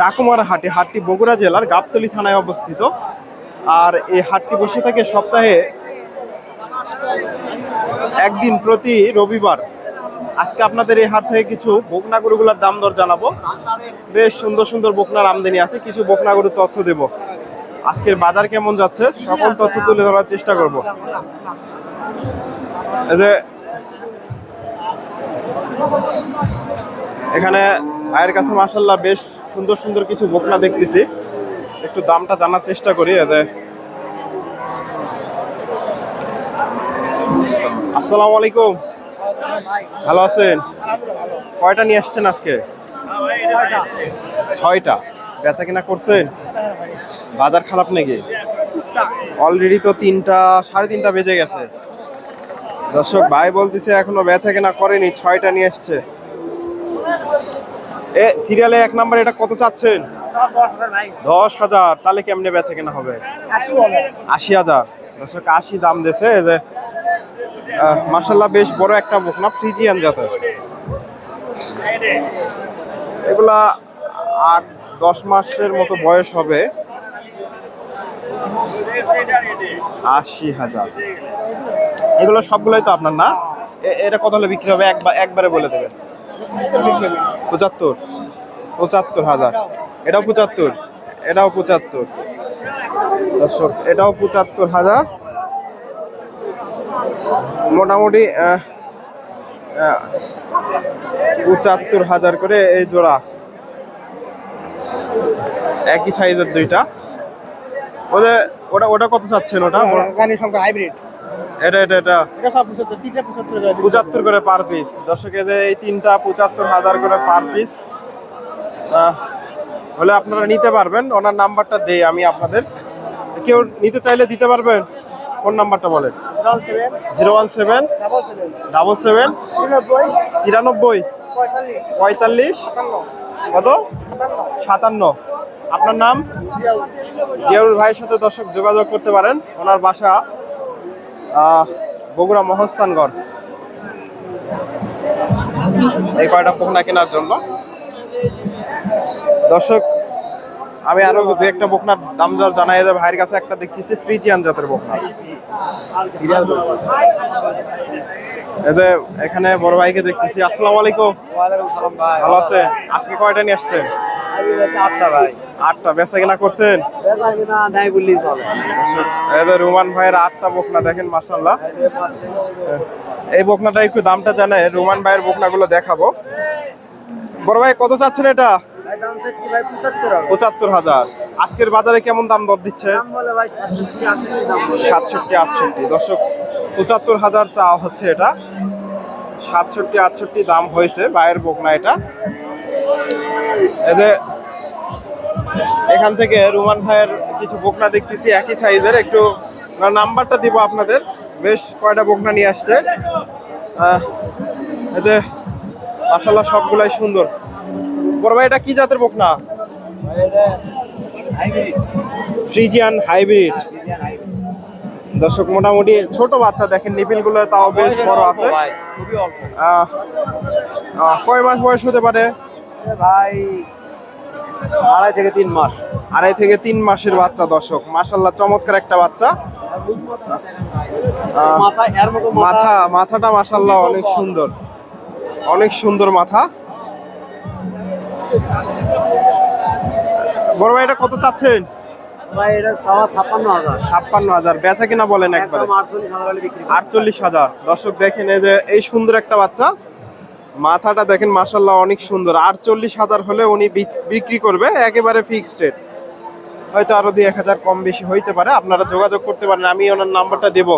ডাকুমার হাটে, হাটটি বগুড়া জেলার গাবতলী থানায় অবস্থিত। আর এই হাটটি বসে থাকে সপ্তাহে একদিন প্রতি রবিবার। আজকে আপনাদের এই হাট থেকে কিছু বকনা গরুগুলোর দাম দর জানাব। বেশ সুন্দর সুন্দর বকনার আমদানি আছে, কিছু বকনা গরুর তথ্য দেব। আজকের বাজার কেমন যাচ্ছে, সকল তথ্য তুলে ধরার চেষ্টা করব। যে এখানে ভাইয়ের কাছে মাসাল্লাহ বেশ সুন্দর সুন্দর কিছু বকনা দেখতেছি। একটু দামটা জানার চেষ্টা করি আসসালামু আলাইকুম। ভালো আছেন? কয়টা নিয়ে আসছেন আজকে? ছয়টা। বেচা কিনা করছেন? বাজার খারাপ নাকি? অলরেডি তো তিনটা, সাড়ে তিনটা বেজে গেছে। দর্শক, ভাই বলতেছে এখনও বেচা কেনা করেনি, ছয়টা নিয়ে এসছে এ সিরিয়ালে এক নাম্বার এটা কত চাচ্ছেন? দশ হাজার। তাহলে কেমনে বেচা কেনা হবে? আশি হাজার। দর্শক, আশি দাম দিয়েছে। যে মাসাল্লাহ বেশ বড় একটা বকনা ফ্রিজিয়ান জাতের। এগুলা আট, দশ মাসের মতো বয়স হবে। আশি হাজার। এগুলো সবগুলোই তো আপনার, না? এটা কত হলে বিক্রি হবে? একবার, একবারে বলে দেবেন। পঁচাত্তর। পঁচাত্তর হাজার। এটাও পঁচাত্তর। এটাও পঁচাত্তর। দর্শক, এটাও পঁচাত্তর হাজার। মোটামুটি পঁচাত্তর হাজার করে এই জোড়া। একই সাইজের দুইটা। ওদের, ওটা ওটা কত চাচ্ছেন ওটা? হাইব্রিড এটা এটা এটা। পঁচাত্তর করে পার পিস দর্শকে এই তিনটা পঁচাত্তর হাজার করে পার পিস হলে আপনারা নিতে পারবেন। ওনার নাম্বারটা দেই আমি আপনাদের। কেউ নিতে চাইলে দিতে পারবেন? কোন নাম্বারটা বলেন। Zero one seven double seven তিরানব্বই, পঁয়তাল্লিশ, কত? সাতান্ন, আপনার নাম? জিয়াউল। ভাইয়ের সাথে দর্শক যোগাযোগ করতে পারেন। ওনার বাসা বগুড়া মহস্থানগড়। এই কয়টা পোকনা কেনার জন্য? দর্শক আমি আরও দু একটা বোকনার দাম দর জানাই যে ভাইয়ের কাছে একটা দেখতেছি ফ্রিজিয়ান জাতের বকনা এতে এখানে বড় ভাইকে দেখতেছি। আসসালামু আলাইকুম। ভালো আছে? আজকে কয়টা নিয়ে আসছেন? আটটা ভাই। আটটা বেচা কেনা করছেন নাই বললেই চলে। রুমান ভাইয়ের আটটা বকনা দেখেন মাসাল্লাহ এই বকনাটা একটু দামটা জানায় রুমান ভাইয়ের বকনাগুলো দেখাবো। বড় ভাই কত চাচ্ছেন এটা? পঁচাত্তর হাজার। আজকের বাজারে কেমন দাম দর দিচ্ছে। সাতষট্টি আটষট্টি। দর্শক পঁচাত্তর হাজার চা হচ্ছে এটা। সাতষট্টি আটষট্টি দাম হয়েছে ভাইয়ের বকনা এটা। এদের এখান থেকে রুমান ভাইয়ের কিছু বকনা দেখতেছি, একই সাইজের। একটু নাম্বারটা দিব আপনাদের। বেশ কয়টা বকনা নিয়ে আসছে। এতে মাসাল্লাহ সবগুলাই সুন্দর। বড় ভাই, এটা কি জাতের বকনা? Friesian hybrid. দর্শক, মোটামুটি ছোট বাচ্চা দেখেন নিপিলগুলো তাও বেশ বড় আছে। কয় মাস বয়স হতে পারে? ভাই আড়াই থেকে তিন মাস। আড়াই থেকে তিন মাসের বাচ্চা দর্শক। মাসাল্লাহ চমৎকার একটা বাচ্চা। মাথা মাথাটা মাসাল্লাহ অনেক সুন্দর। অনেক সুন্দর মাথা। বড় ভাই এটা কত চাচ্ছেন? ভাই এটা সাওয়া ছাপ্পান্ন হাজার। ছাপ্পান্ন হাজার। বেচা কিনা বলেন একবারে। আটচল্লিশ হাজার। দর্শক দেখেন এই যে এই সুন্দর একটা বাচ্চা। মাথাটা দেখেন মাসাল্লাহ অনেক সুন্দর। আটচল্লিশ হাজার হলে উনি বিক্রি করবে একেবারে ফিক্সড রেট হয়তো আরও দুই এক হাজার কম বেশি হইতে পারে আপনারা যোগাযোগ করতে পারেন আমি ওনার নাম্বারটা দেবো।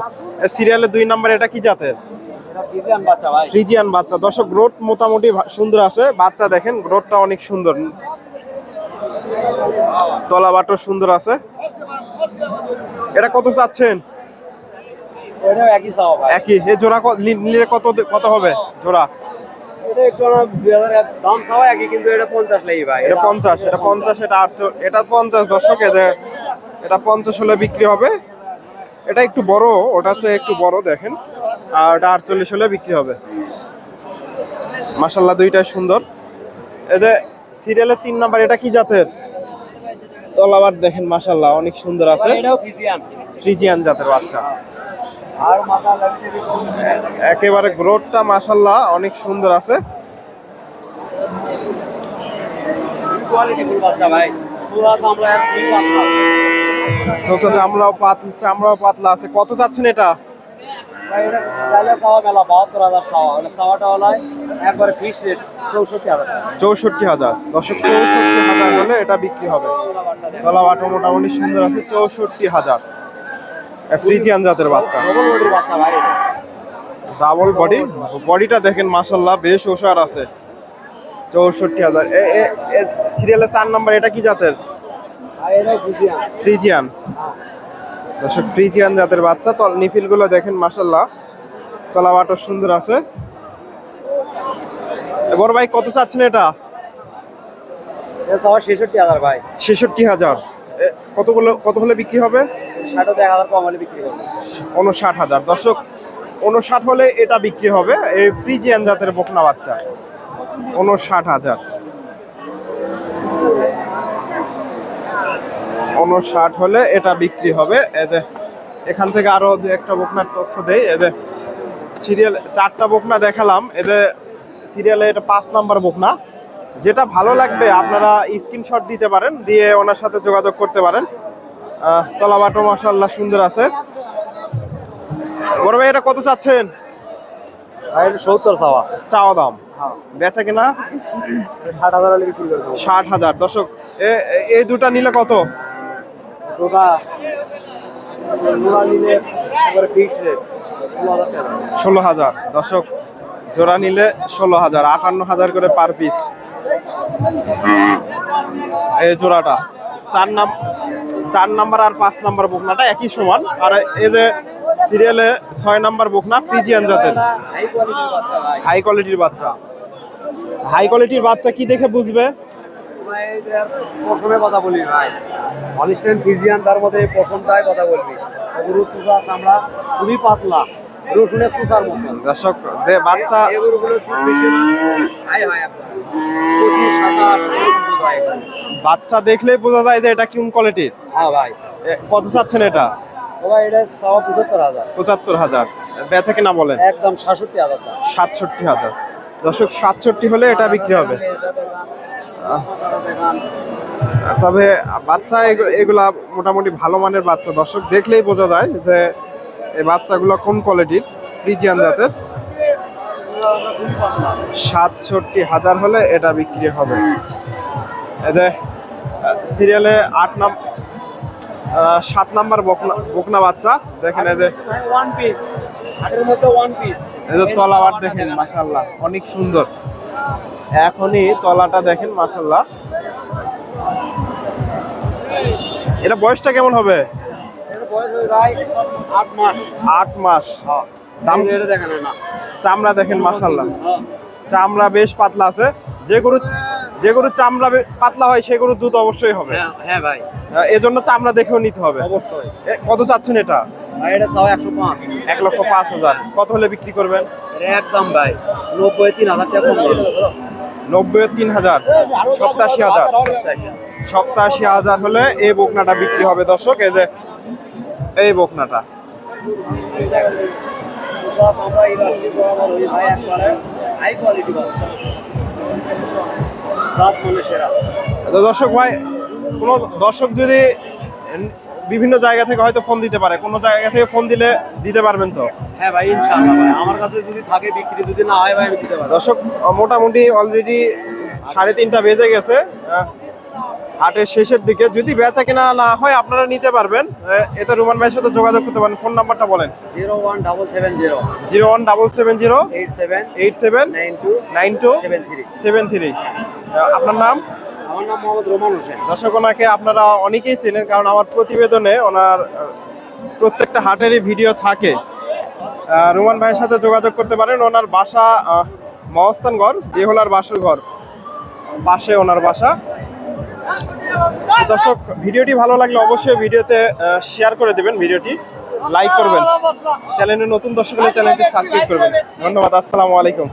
সিরিয়ালের দুই নাম্বার এটা কি জাতের? ফ্রিজিয়ান বাচ্চা দর্শক গ্রোথ মোটামুটি সুন্দর আছে বাচ্চা দেখেন গ্রোথটা অনেক সুন্দর। তলা বাটো সুন্দর আছে। এটা কত চাচ্ছেন? একই একই। এ জোড়া নিলে কত কত হবে? জোড়া? এটা একটু আমার দাম চাওয়া একই কিন্তু এটা পঞ্চাশ লাগি ভাই। এটা পঞ্চাশ এটা পঞ্চাশ এটা আটশো এটা পঞ্চাশ দর্শক যে এটা পঞ্চাশ হলে বিক্রি হবে। এটা একটু বড় ওটা তো একটু বড় দেখেন। আর ওটা আটচল্লিশ হলে বিক্রি হবে। মাসাল্লাহ দুইটাই সুন্দর। এই যে সিরিয়ালের তিন নাম্বার এটা কি জাতের? তলাবার দেখেন মাসাল্লাহ অনেক সুন্দর আছে। ফ্রিজিয়ান জাতের বাচ্চা। একেবারে গ্রোথটা মাসাল্লাহ অনেক সুন্দর আছে। আমরা দুই পাতলা চামড়াও পাতলা চামড়াও পাতলা আছে। কত চাচ্ছেন এটা? চৌষট্টি হাজার চৌষট্টি হাজার। দশক চৌষট্টি হাজার হলে এটা বিক্রি হবে। গলা বাটো মোটামুটি সুন্দর আছে চৌষট্টি হাজার। ফ্রিজিয়ান জাতের বাচ্চা। ডবল বডি বডিটা দেখেন মাসাল্লাহ বেশ ওষার আছে। চৌষট্টি হাজার। সিরিয়ালের চার নাম্বার এটা কি জাতের? ফ্রিজিয়ান। দর্শক ফ্রিজিয়ান জাতের বাচ্চা। তল নিফিলগুলো দেখেন মাসাল্লাহ তলা বাটো সুন্দর আছে। বড় ভাই কত চাচ্ছেন এটা? ছেষট্টি হাজার ভাই। ছেষট্টি হাজার। এ, কতগুলো কত হলে বিক্রি হবে? এক হাজার বিক্রি উনষাট হাজার। দর্শক উনষাট হলে এটা বিক্রি হবে এই ফ্রিজিয়ান জাতের বকনা বাচ্চা। উনষাট হাজার। উনষাট হলে এটা বিক্রি হবে। এতে এখান থেকে আরও দু একটা বকনার তথ্য দেই। এদের সিরিয়াল, চারটা বকনা দেখালাম। এদের সিরিয়ালে এটা পাঁচ নাম্বার বকনা। যেটা ভালো লাগবে, আপনারা স্ক্রিনশট দিতে পারেন, দিয়ে ওনার সাথে যোগাযোগ করতে পারেন। তলাবাটো মাসাল্লাহ সুন্দর আছে। বড় ভাই এটা কত চাচ্ছেন? সত্তর চাওয়া। চাওয়া দাম। হ্যাঁ। বেচা কিনা? ষাট হাজার ষাট হাজার। দর্শক এই দুটা নিলে কত? ষোলো হাজার টাকা। ষোলো হাজার। দর্শক জোড়া নিলে ষোলো হাজার। আটান্ন হাজার করে পার পিস এই জোড়াটা। চার নাম চার নাম্বার আর পাঁচ নাম্বার বকনাটা একই সমান। আর এই যে সিরিয়ালে ছয় নাম্বার বকনা ফ্রিজিয়ান জাতের। হাই কোয়ালিটির বাচ্চা। হাই কোয়ালিটির বাচ্চা কি দেখে বুঝবে? পশমে কথা বলি ভাই। হলিস্টেন ফিজিয়ান তার মধ্যে পশমটায় কথা বলবি। গরু সুসা চামড়া খুবই পাতলা। রসুনের সুসার মতো। দর্শক দে বাচ্চা বেশি হাই হয় একবার পঁচিশ সাতাশ। বাচ্চা দেখলেই বোঝা যায় যে এটা কোন কোয়ালিটির হ্যাঁ ভাই। কত চাচ্ছেন এটা? ভাই এটা পঁচাত্তর হাজার। পঁচাত্তর হাজার। বেচা কিনা বলেন? একদম সাতষট্টি হাজার সাতষট্টি হাজার। দর্শক সাতষট্টি হলে এটা বিক্রি হবে। তবে বাচ্চা এগু- এগুলা মোটামুটি ভালো মানের বাচ্চা। দর্শক দেখলেই বোঝা যায় যে এই বাচ্চাগুলো কোন কোয়ালিটির ফ্রিজিয়ান জাতের। সাতষট্টি হাজার হলে এটা বিক্রি হবে। এতে সিরিয়ালে আট নাম সাত নাম্বার বকনা বকনা বাচ্চা। দেখেন এই যে ওয়ান পিস হাটের মধ্যে ওয়ান পিস এই যে তলাবার দেখেন মাসাল্লাহ অনেক সুন্দর। এখনই তলাটা দেখেন মাসাল্লাহ এটা বয়সটা কেমন হবে? বয়স হয়ে আট মাস। আট মাস। হ্যাঁ। দাম চামড়া দেখেন মাসাল্লাহ হ্যাঁ চামড়া বেশ পাতলা আছে। যে গরু যে গরুর চামড়া পাতলা হয় সে গরুর দুধ অবশ্যই হবে। হ্যাঁ, হ্যাঁ ভাই। এজন্য চামড়া দেখেও নিতে হবে। অবশ্যই। কত চাচ্ছেন এটা? এটা চাও একশো পাঁচ। এক লক্ষ পাঁচ হাজার। কত হলে বিক্রি করবেন? একদম ভাই নব্বই তিন হাজার টাকা নব্বই তিন হাজার। সপ্তাশি হাজার। সপ্তাশি হাজার হলে এই বকনাটা বিক্রি হবে দর্শক। এই যে এই বকনাটা। সুপার আমরা বরাবর হই ভাই একবারে হাই কোয়ালিটি জাত মানে সেরা। তো দর্শক ভাই কোনো দর্শক যদি বিভিন্ন জায়গা থেকে হয়তো ফোন দিতে পারে কোনো জায়গা থেকে ফোন দিলে দিতে পারবেন তো? হ্যাঁ ভাই ইনশাআল্লাহ ভাই। আমার কাছে যদি থাকে বিক্রি যদি না হয় ভাই আমি দিতে পারব। দর্শক মোটামুটি অলরেডি সাড়ে তিনটা বেজে গেছে। হাটের শেষের দিকে। যদি বেচা কেনা না হয় আপনারা নিতে পারবেন। এটা রুমান ভাইয়ের সাথে যোগাযোগ করতে পারেন। ফোন নাম্বারটা বলেন। Zero one double seven zero. Zero one double seven zero eight seven eight seven nine two nine two seven three. Seven three. আপনার নাম? আমার নাম মোহাম্মদ রোমান হোসেন। দর্শক ওনাকে আপনারা অনেকেই চেনেন কারণ আমার প্রতিবেদনে ওনার প্রত্যেকটা হাটেরই ভিডিও থাকে। রোমান ভাইয়ের সাথে যোগাযোগ করতে পারেন। ওনার বাসা মহস্থানগড় বেহলার বাসুর ঘর। পাশে ওনার বাসা। দর্শক ভিডিওটি ভালো লাগলে অবশ্যই ভিডিওতে শেয়ার করে দেবেন ভিডিওটি লাইক করবেন। চ্যানেলে নতুন দর্শক হলে চ্যানেলটি সাবস্ক্রাইব করবেন ধন্যবাদ আসসালামু আলাইকুম।